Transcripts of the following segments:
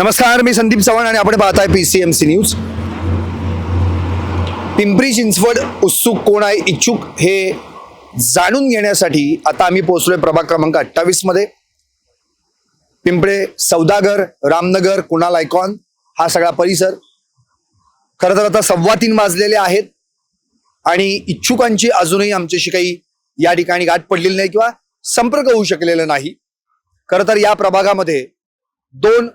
नमस्कार मी संदीप चव्हाण आणि आपण पाहताय P C M C news Pimpri Chinchwad उत्सुक कोण आहे इच्छुक हे जाणून घेण्यासाठी आता आम्ही पोहोचलोय प्रभाग क्रमांक अठ्ठावीसमध्ये. पिंपळे सौदागर रामनगर कुणाल आयकॉन हा सगळा परिसर. खरं तर आता सव्वा तीन वाजलेले आहेत आणि इच्छुकांची अजूनही आमच्याशी काही या ठिकाणी गाठ पडलेली नाही किंवा संपर्क होऊ शकलेला नाही. खरं तर या प्रभागामध्ये दोन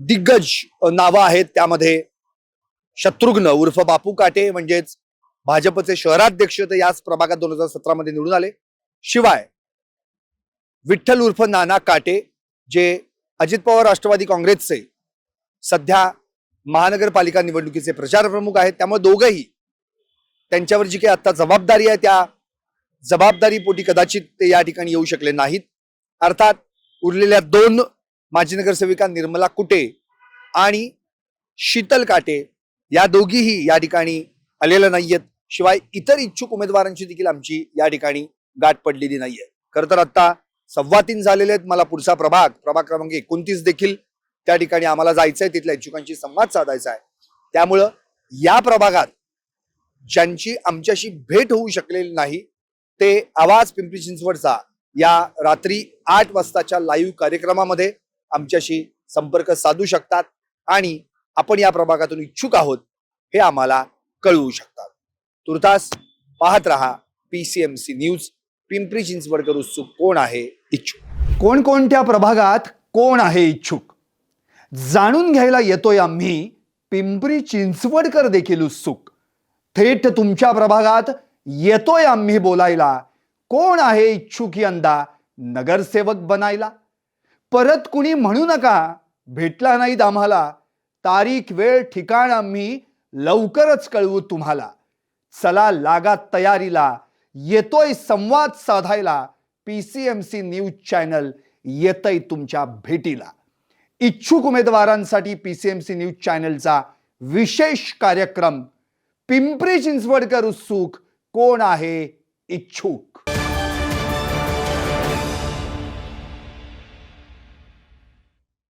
दिग्गज नावं आहेत त्यामध्ये. शत्रुघ्न उर्फ बापू काटे म्हणजेच भाजपचे शहराध्यक्ष ते याच प्रभागात दोन हजार सतरा मध्ये निवडून आले. शिवाय विठ्ठल उर्फ नाना काटे जे अजित पवार राष्ट्रवादी काँग्रेसचे सध्या महानगरपालिका निवडणुकीचे प्रचार प्रमुख आहेत. त्यामुळे दोघंही त्यांच्यावर जी काही आता जबाबदारी आहे त्या जबाबदारीपोटी कदाचित ते या ठिकाणी येऊ शकले नाहीत. अर्थात उरलेल्या दोन माजी नगरसेविका निर्मला कुटे आणि शीतल काटे या दोघीही या ठिकाणी आलेल्या नाहीयेत. शिवाय इतर इच्छुक उमेदवारांची देखील आमची या ठिकाणी गाठ पडलेली नाहीये. खरं तर आत्ता सव्वा तीन झालेले आहेत मला पुढचा प्रभाग. प्रभाग क्रमांक एकोणतीस देखील त्या ठिकाणी आम्हाला जायचं आहे तिथल्या इच्छुकांशी संवाद साधायचा आहे. त्यामुळं या प्रभागात ज्यांची आमच्याशी भेट होऊ शकलेली नाही ते आवाज पिंपरी चिंचवडचा या रात्री आठ वाजताच्या लाईव्ह कार्यक्रमामध्ये आमच्याशी संपर्क साधू शकतात आणि आपण या प्रभागातून इच्छुक आहोत हे आम्हाला कळवू शकतात. तुर्तास पाहत रहा P C M C news Pimpri चिंचवडकर उत्सुक कोण आहे इच्छुक? कोणकोणत्या प्रभागात कोण आहे इच्छुक? जाणून घ्यायला येतोय आम्ही पिंपरी चिंचवडकर देखील उत्सुक. थेट तुमच्या प्रभागात येतोय आम्ही बोलायला. कोण आहे इच्छुक यंदा नगरसेवक बनायला? परत कुणी म्हणू नका भेटला नाहीत आम्हाला. तारीख वेळ ठिकाण आम्ही लवकरच कळवू तुम्हाला. चला लागा तयारीला. येतोय संवाद साधायला. P C M C news channel येतय तुमच्या भेटीला. इच्छुक उमेदवारांसाठी P C M C news चॅनलचा विशेष कार्यक्रम. पिंपरी चिंचवडकर उत्सुक कोण आहे? इच्छुक.